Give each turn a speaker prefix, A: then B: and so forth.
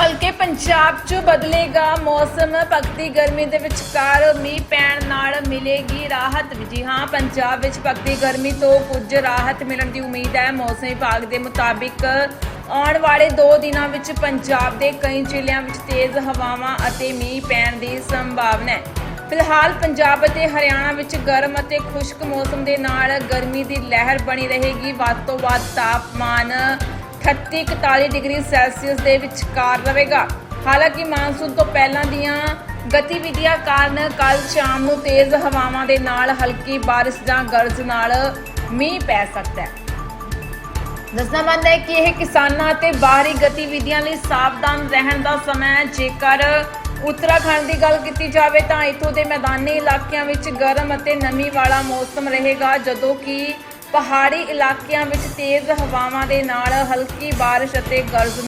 A: ਬਲਕਿ ਪੰਜਾਬ 'ਚ ਬਦਲੇਗਾ ਮੌਸਮ, ਭਗਤੀ ਗਰਮੀ ਦੇ ਵਿਚਕਾਰ ਮੀਂਹ ਪੈਣ ਨਾਲ ਮਿਲੇਗੀ ਰਾਹਤ ਜੀ ਹਾਂ, ਪੰਜਾਬ ਵਿੱਚ ਭਗਤੀ ਗਰਮੀ ਤੋਂ ਕੁਝ ਰਾਹਤ ਮਿਲਣ ਦੀ ਉਮੀਦ ਹੈ। ਮੌਸਮ ਵਿਭਾਗ ਦੇ ਮੁਤਾਬਿਕ ਆਉਣ ਵਾਲੇ 2 ਦਿਨਾਂ ਵਿੱਚ ਪੰਜਾਬ ਦੇ ਕਈ ਜ਼ਿਲ੍ਹਿਆਂ ਵਿੱਚ ਤੇਜ਼ ਹਵਾਵਾਂ ਅਤੇ ਮੀਂਹ ਪੈਣ ਦੀ ਸੰਭਾਵਨਾ ਹੈ। ਫਿਲਹਾਲ ਪੰਜਾਬ ਅਤੇ ਹਰਿਆਣਾ ਵਿੱਚ ਗਰਮ ਅਤੇ ਖੁਸ਼ਕ ਮੌਸਮ ਦੇ ਨਾਲ ਗਰਮੀ ਦੀ ਲਹਿਰ ਬਣੀ ਰਹੇਗੀ। ਵੱਧ ਤੋਂ ਵੱਧ ਤਾਪਮਾਨ 38-41 ਡਿਗਰੀ ਸੈਲਸੀਅਸ ਦੇ ਵਿਚਕਾਰ ਰਹੇਗਾ। ਹਾਲਾਂਕਿ ਮਾਨਸੂਨ ਤੋਂ ਪਹਿਲਾਂ ਦੀਆਂ ਗਤੀਵਿਧੀਆਂ ਕਾਰਨ ਕੱਲ ਸ਼ਾਮ ਨੂੰ ਤੇਜ਼ ਹਵਾਵਾਂ ਦੇ ਨਾਲ ਹਲਕੀ ਬਾਰਿਸ਼ ਜਾਂ ਗਰਜ ਨਾਲ ਮੀਂਹ ਪੈ ਸਕਦਾ ਹੈ। ਦੱਸਣਾ ਬੰਦ ਹੈ ਕਿ ਇਹ ਕਿਸਾਨਾਂ ਅਤੇ ਬਾਹਰੀ ਗਤੀਵਿਧੀਆਂ ਲਈ ਸਾਵਧਾਨ ਰਹਿਣ ਦਾ ਸਮਾਂ ਹੈ। ਜੇਕਰ ਉੱਤਰਾਖੰਡ ਦੀ ਗੱਲ ਕੀਤੀ ਜਾਵੇ ਤਾਂ ਇੱਥੋਂ ਦੇ ਮੈਦਾਨੀ ਇਲਾਕਿਆਂ ਵਿੱਚ ਗਰਮ ਅਤੇ ਨਮੀ ਵਾਲਾ ਮੌਸਮ ਰਹੇਗਾ, ਜਦੋਂ ਕਿ ਪਹਾੜੀ ਇਲਾਕਿਆਂ ਵਿੱਚ ਤੇਜ਼ ਹਵਾਵਾਂ ਦੇ ਨਾਲ ਹਲਕੀ ਬਾਰਿਸ਼ ਅਤੇ ਗਰਜ